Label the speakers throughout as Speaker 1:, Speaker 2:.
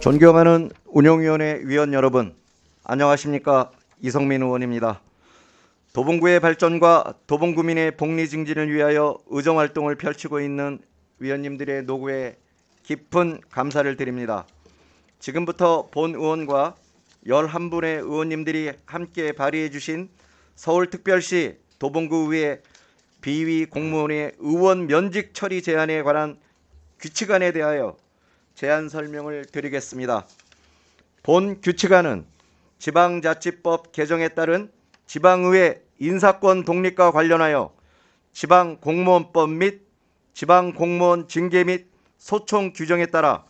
Speaker 1: 존경하는 운영위원회 위원 여러분, 안녕하십니까 이성민 의원입니다. 도봉구의 발전과 도봉구민의 복리 증진을 위하여 의정 활동을 펼치고 있는 위원님들의 노고에 깊은 감사를 드립니다. 지금부터 본 의원과 11분의 의원님들이 함께 발의해 주신 서울특별시 도봉구의회 비위 공무원의 의원 면직 처리 제한에 관한 규칙안에 대하여 제안 설명을 드리겠습니다. 본 규칙안은 지방자치법 개정에 따른 지방의회 인사권 독립과 관련하여 지방공무원법 및 지방공무원 징계 및 소총 규정에 따라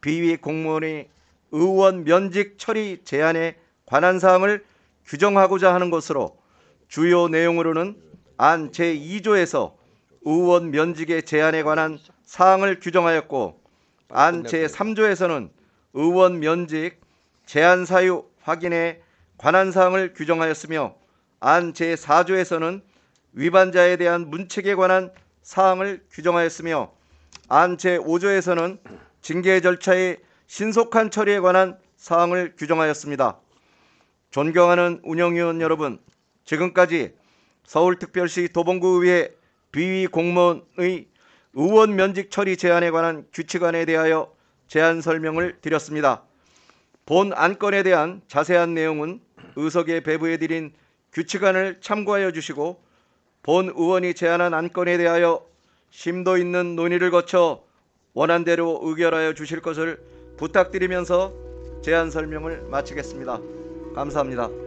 Speaker 1: 비위 공무원의 의원 면직 처리 제한에 관한 사항을 규정하고자 하는 것으로 주요 내용으로는 안 제2조에서 의원 면직의 제한에 관한 사항을 규정하였고 안 제3조에서는 의원 면직 제한 사유 확인에 관한 사항을 규정하였으며 안 제4조에서는 위반자에 대한 문책에 관한 사항을 규정하였으며 안 제5조에서는 징계 절차의 신속한 처리에 관한 사항을 규정하였습니다. 존경하는 운영위원 여러분, 지금까지 서울특별시 도봉구의회 비위 공무원의 의원 면직 처리 제한에 관한 규칙안에 대하여 제안 설명을 드렸습니다. 본 안건에 대한 자세한 내용은 의석에 배부해드린 규칙안을 참고하여 주시고 본 의원이 제안한 안건에 대하여 심도 있는 논의를 거쳐 원안대로 의결하여 주실 것을 부탁드리면서 제안 설명을 마치겠습니다. 감사합니다.